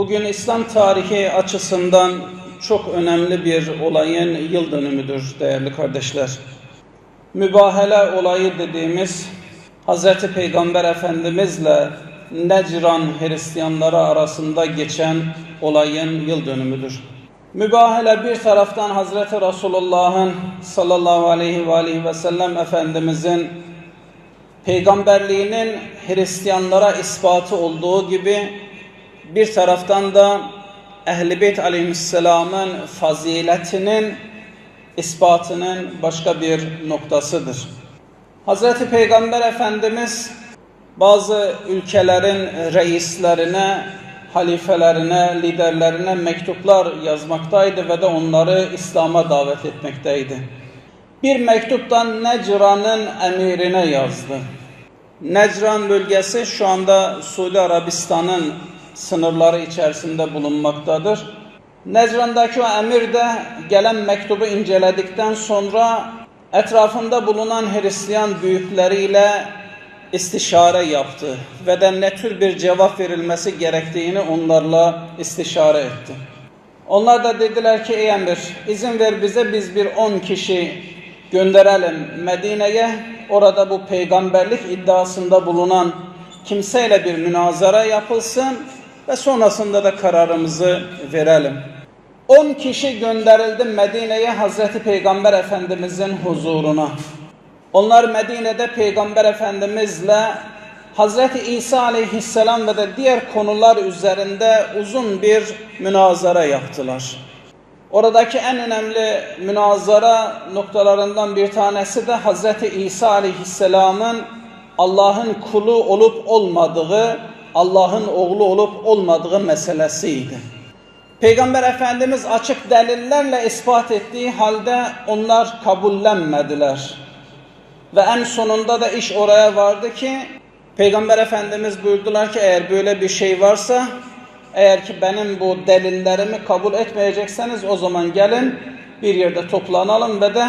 Bugün İslam tarihi açısından çok önemli bir olayın yıl dönümüdür değerli kardeşler. Mübahele olayı dediğimiz Hz. Peygamber Efendimizle Necran Hristiyanları arasında geçen olayın yıl dönümüdür. Mübahele bir taraftan Hazreti Resulullah'ın sallallahu aleyhi ve aleyhi ve sellem Efendimizin peygamberliğinin Hristiyanlara ispatı olduğu gibi bir taraftan da Ehl-i Beyt aleyhisselamın faziletinin ispatının başka bir noktasıdır. Hazreti Peygamber Efendimiz bazı ülkelerin reislerine, halifelerine, liderlerine mektuplar yazmaktaydı ve de onları İslam'a davet etmekteydi. Bir mektuptan Necran'ın emirine yazdı. Necran bölgesi şu anda Suudi Arabistan'ın sınırları içerisinde bulunmaktadır. Necran'daki o emir de gelen mektubu inceledikten sonra etrafında bulunan Hristiyan büyükleriyle istişare yaptı ve de ne tür bir cevap verilmesi gerektiğini onlarla istişare etti. Onlar da dediler ki ey emir izin ver bize biz bir on kişi gönderelim Medine'ye orada bu peygamberlik iddiasında bulunan kimseyle bir münazara yapılsın ve sonrasında da kararımızı verelim. 10 kişi gönderildi Medine'ye Hazreti Peygamber Efendimizin huzuruna. Onlar Medine'de Peygamber Efendimizle Hazreti İsa aleyhisselam ve de diğer konular üzerinde uzun bir münazara yaptılar. Oradaki en önemli münazara noktalarından bir tanesi de Hazreti İsa aleyhisselamın Allah'ın kulu olup olmadığı, Allah'ın oğlu olup olmadığı meselesiydi. Peygamber Efendimiz açık delillerle ispat ettiği halde onlar kabullenmediler. Ve en sonunda da iş oraya vardı ki Peygamber Efendimiz buyurdular ki eğer böyle bir şey varsa eğer ki benim bu delillerimi kabul etmeyecekseniz o zaman gelin bir yerde toplanalım ve de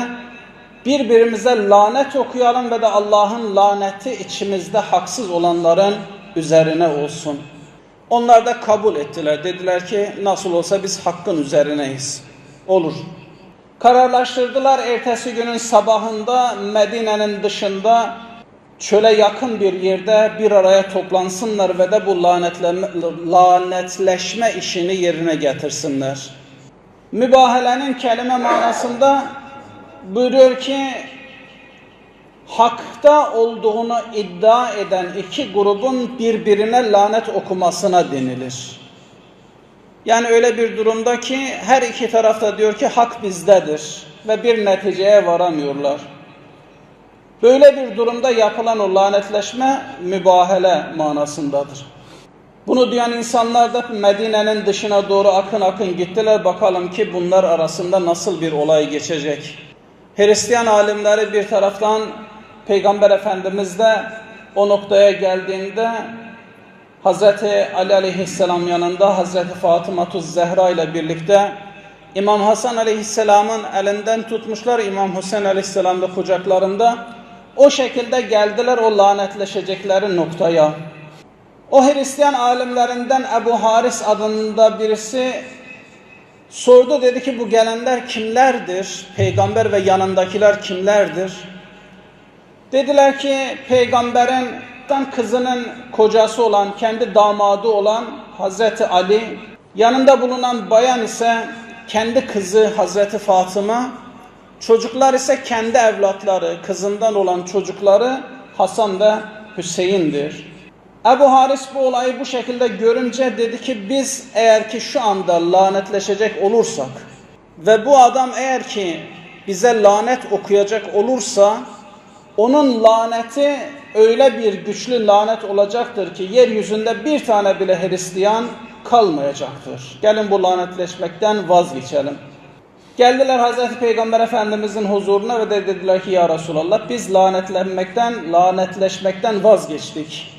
birbirimize lanet okuyalım ve de Allah'ın laneti içimizde haksız olanların üzerine olsun. Onlar da kabul ettiler. Dediler ki nasıl olsa biz hakkın üzerineyiz. Olur. Kararlaştırdılar ertesi günün sabahında Medine'nin dışında çöle yakın bir yerde bir araya toplansınlar ve de bu lanetleşme işini yerine getirsinler. Mübahelenin kelime manasında buyuruyor ki hakta olduğunu iddia eden iki grubun birbirine lanet okumasına denilir. Yani öyle bir durumda ki her iki tarafta diyor ki hak bizdedir ve bir neticeye varamıyorlar. Böyle bir durumda yapılan o lanetleşme mübahele manasındadır. Bunu duyan insanlar da Medine'nin dışına doğru akın akın gittiler. Bakalım ki bunlar arasında nasıl bir olay geçecek. Hristiyan alimleri bir taraftan Peygamber Efendimiz de o noktaya geldiğinde Hazreti Ali Aleyhisselam yanında Hazreti Fatıma Zehra ile birlikte İmam Hasan Aleyhisselam'ın elinden tutmuşlar. İmam Hüseyin Aleyhisselam da kucaklarında. O şekilde geldiler o lanetleşecekleri noktaya. O Hristiyan alimlerinden Ebu Haris adında birisi sordu dedi ki bu gelenler kimlerdir? Peygamber ve yanındakiler kimlerdir? Dediler ki peygamberin kızının kocası olan, kendi damadı olan Hazreti Ali, yanında bulunan bayan ise kendi kızı Hazreti Fatıma, çocuklar ise kendi evlatları, kızından olan çocukları Hasan ve Hüseyin'dir. Ebu Haris bu olayı bu şekilde görünce dedi ki biz eğer ki şu anda lanetleşecek olursak ve bu adam eğer ki bize lanet okuyacak olursa onun laneti öyle bir güçlü lanet olacaktır ki yeryüzünde bir tane bile Hristiyan kalmayacaktır. Gelin bu lanetleşmekten vazgeçelim. Geldiler Hazreti Peygamber Efendimizin huzuruna ve de dediler ki ya Resulallah biz lanetlenmekten, lanetleşmekten vazgeçtik.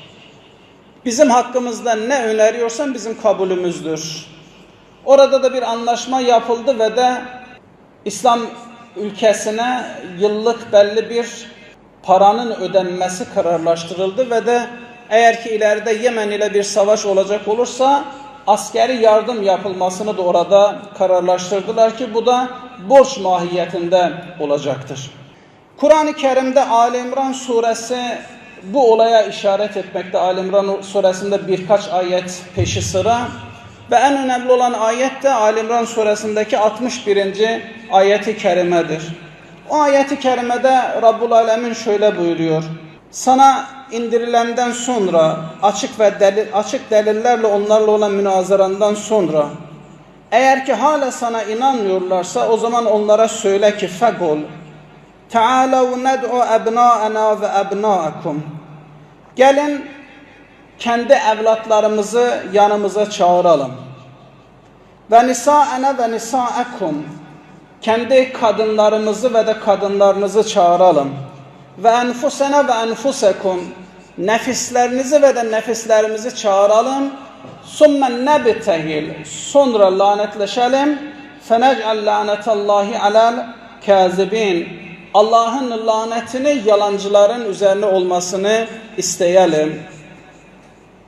Bizim hakkımızda ne öneriyorsan bizim kabulümüzdür. Orada da bir anlaşma yapıldı ve de İslam ülkesine yıllık belli bir paranın ödenmesi kararlaştırıldı ve de eğer ki ileride Yemen ile bir savaş olacak olursa askeri yardım yapılmasını da orada kararlaştırdılar ki bu da borç mahiyetinde olacaktır. Kur'an-ı Kerim'de Ali İmran suresi bu olaya işaret etmekte. Ali İmran suresinde birkaç ayet peşi sıra ve en önemli olan ayet de Ali İmran suresindeki 61. ayeti kerimedir. O ayeti kerimede Rabbul Alemin şöyle buyuruyor. Sana indirilenden sonra açık ve delil, açık delillerle onlarla olan münazarandan sonra eğer ki hala sana inanmıyorlarsa o zaman onlara söyle ki fegol Tealav ned'u ebna'ena ve ebna'akum Gelin kendi evlatlarımızı yanımıza çağıralım. Ve nisa'ene ve nisa'ekum kendi kadınlarımızı ve de kadınlarınızı çağıralım. Ve enfusene ve enfusekum nefislerinizi ve de nefislerimizi çağıralım. Sümme nebtehil sonra lanetleşelim. Fenec'al lanetallahi alel kazibin. Allah'ın lanetini yalancıların üzerine olmasını isteyelim.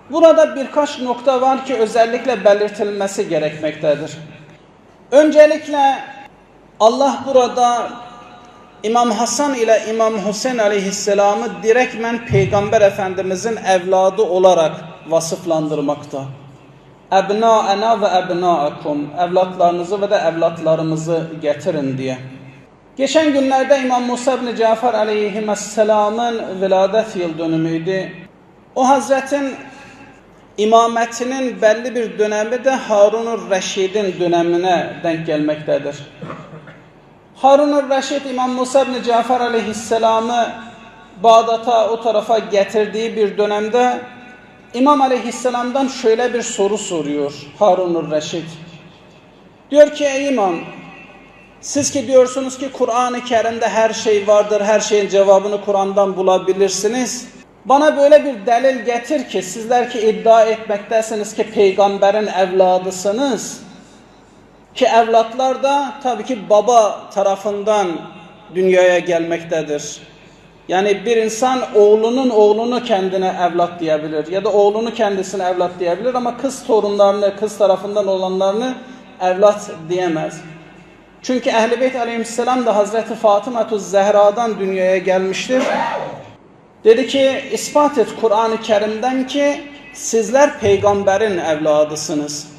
Burada birkaç nokta var ki özellikle belirtilmesi gerekmektedir. Öncelikle Allah burada İmam Hasan ile İmam Hüseyin aleyhisselamı direktmen Peygamber Efendimizin evladı olarak vasıflandırmakta. Ebna'ena ve ebna'akum evlatlarınızı ve de evlatlarımızı getirin diye. Geçen günlerde İmam Musa bin Cafer aleyhisselamın veladet yıl dönümüydü. O hazretin imametinin belli bir dönemi de Harun-ur Reşid'in dönemine denk gelmektedir. Harun-ur Reşid İmam Musa bin Cafer aleyhisselamı Bağdat'a o tarafa getirdiği bir dönemde İmam aleyhisselamdan şöyle bir soru soruyor Harun-ur Reşid. Diyor ki ey imam siz ki diyorsunuz ki Kur'an-ı Kerim'de her şey vardır, her şeyin cevabını Kur'an'dan bulabilirsiniz. Bana böyle bir delil getir ki sizler ki iddia etmektesiniz ki peygamberin evladısınız. Ki evlatlar da tabii ki baba tarafından dünyaya gelmektedir. Yani bir insan oğlunun oğlunu kendine evlat diyebilir ya da oğlunu kendisine evlat diyebilir ama kız torunlarını, kız tarafından olanlarını evlat diyemez. Çünkü Ehl-i Beyt aleyhisselam da Hazreti Fatıma Zehra'dan dünyaya gelmiştir. Dedi ki ispat et Kur'an-ı Kerim'den ki sizler peygamberin evladısınız.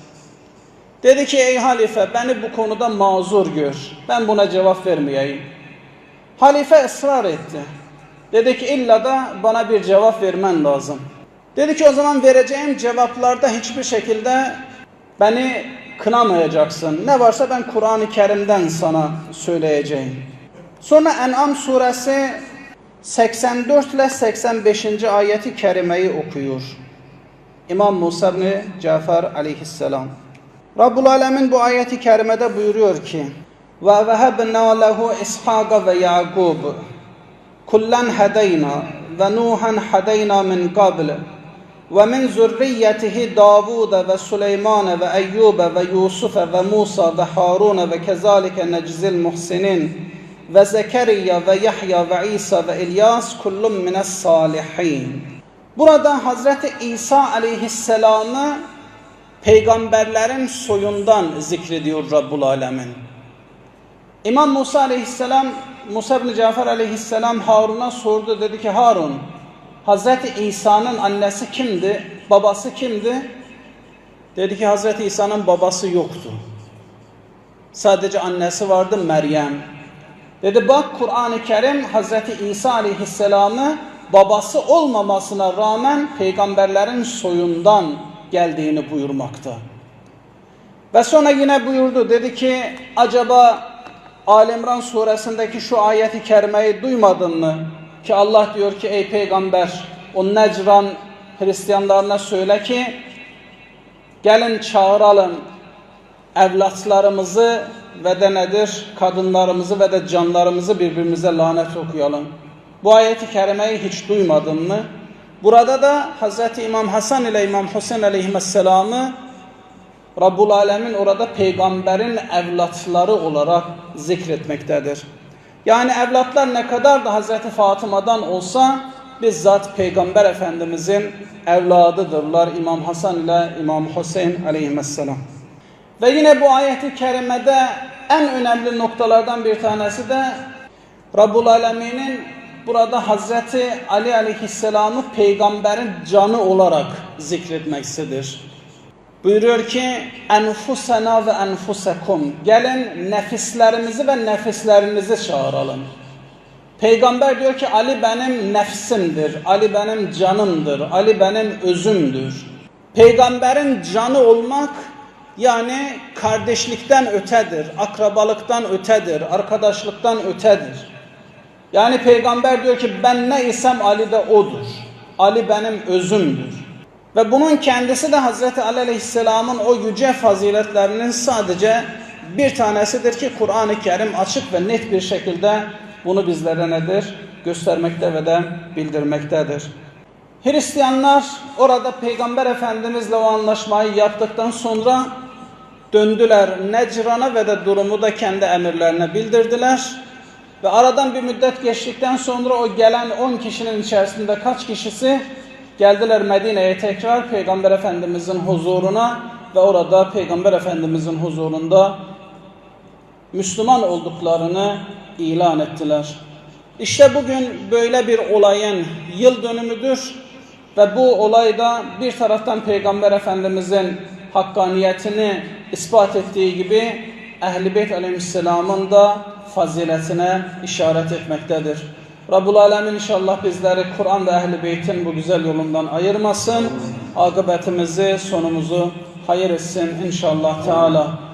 Dedi ki ey halife beni bu konuda mazur gör. Ben buna cevap vermeyeyim. Halife ısrar etti. Dedi ki illa da bana bir cevap vermen lazım. Dedi ki o zaman vereceğim cevaplarda hiçbir şekilde beni kınamayacaksın. Ne varsa ben Kur'an-ı Kerim'den sana söyleyeceğim. Sonra En'am suresi 84 ile 85. ayeti kerimeyi okuyor. İmam Musa bin Cafer aleyhisselam. Rabbul Alemin bu ayeti kerimede buyuruyor ki ve vehebna lehu ishaqa ve yakub kullan hedeyna ve nuhan hedeyna min qabl ve min zürriyetihi Davud ve Süleyman ve Eyyub ve Yusuf ve Musa ve Harun ve kezalike neczil muhsinin ve Zekeriya ve Yahya ve İsa ve İlyas kullum mines salihin. Burada Hazreti İsa aleyhisselamı peygamberlerin soyundan zikrediyor Rabbul Alemin. İmam Musa aleyhisselam, Musa bin Cafer aleyhisselam Harun'a sordu. Dedi ki Harun, Hazreti İsa'nın annesi kimdi? Babası kimdi? Dedi ki Hazreti İsa'nın babası yoktu. Sadece annesi vardı Meryem. Dedi bak Kur'an-ı Kerim Hazreti İsa aleyhisselamı babası olmamasına rağmen peygamberlerin soyundan geldiğini buyurmakta. Ve sonra yine buyurdu dedi ki acaba Alimran suresindeki şu ayeti kerimeyi duymadın mı? Ki Allah diyor ki ey peygamber o Necran Hristiyanlarına söyle ki gelin çağıralım evlatlarımızı ve de nedir kadınlarımızı ve de canlarımızı birbirimize lanet okuyalım. Bu ayeti kerimeyi hiç duymadın mı? Burada da Hz. İmam Hasan ile İmam Hüseyin aleyhisselamı Rabbul Alemin orada peygamberin evlatları olarak zikretmektedir. Yani evlatlar ne kadar da Hazreti Fatıma'dan olsa bizzat Peygamber Efendimizin evladıdırlar İmam Hasan ile İmam Hüseyin aleyhisselam. Ve yine bu ayeti kerimede en önemli noktalardan bir tanesi de Rabbul Alemin'in burada Hazreti Ali aleyhisselamı peygamberin canı olarak zikretmektedir. Buyuruyor ki enfusena ve enfusekum gelin nefislerimizi ve nefislerinizi çağıralım. Peygamber diyor ki Ali benim nefsimdir, Ali benim canımdır, Ali benim özümdür. Peygamberin canı olmak yani kardeşlikten ötedir, akrabalıktan ötedir, arkadaşlıktan ötedir. Yani peygamber diyor ki ben ne isem Ali de odur. Ali benim özümdür. Ve bunun kendisi de Hazreti Ali Aleyhisselam'ın o yüce faziletlerinin sadece bir tanesidir ki Kur'an-ı Kerim açık ve net bir şekilde bunu bizlere nedir? Göstermekte ve de bildirmektedir. Hristiyanlar orada Peygamber Efendimizle o anlaşmayı yaptıktan sonra döndüler Necran'a ve de durumu da kendi emirlerine bildirdiler. Ve aradan bir müddet geçtikten sonra o gelen 10 kişinin içerisinde kaç kişisi geldiler Medine'ye tekrar Peygamber Efendimizin huzuruna ve orada Peygamber Efendimizin huzurunda Müslüman olduklarını ilan ettiler. İşte bugün böyle bir olayın yıl dönümüdür ve bu olayda bir taraftan Peygamber Efendimizin hakkaniyetini ispat ettiği gibi Ehl-i Beyt Aleyhisselam'ın da faziletine işaret etmektedir. Rabbul Alemin inşallah bizleri Kur'an ve Ehl-i Beyt'in bu güzel yolundan ayırmasın. Akıbetimizi, sonumuzu hayır etsin inşallah Teala.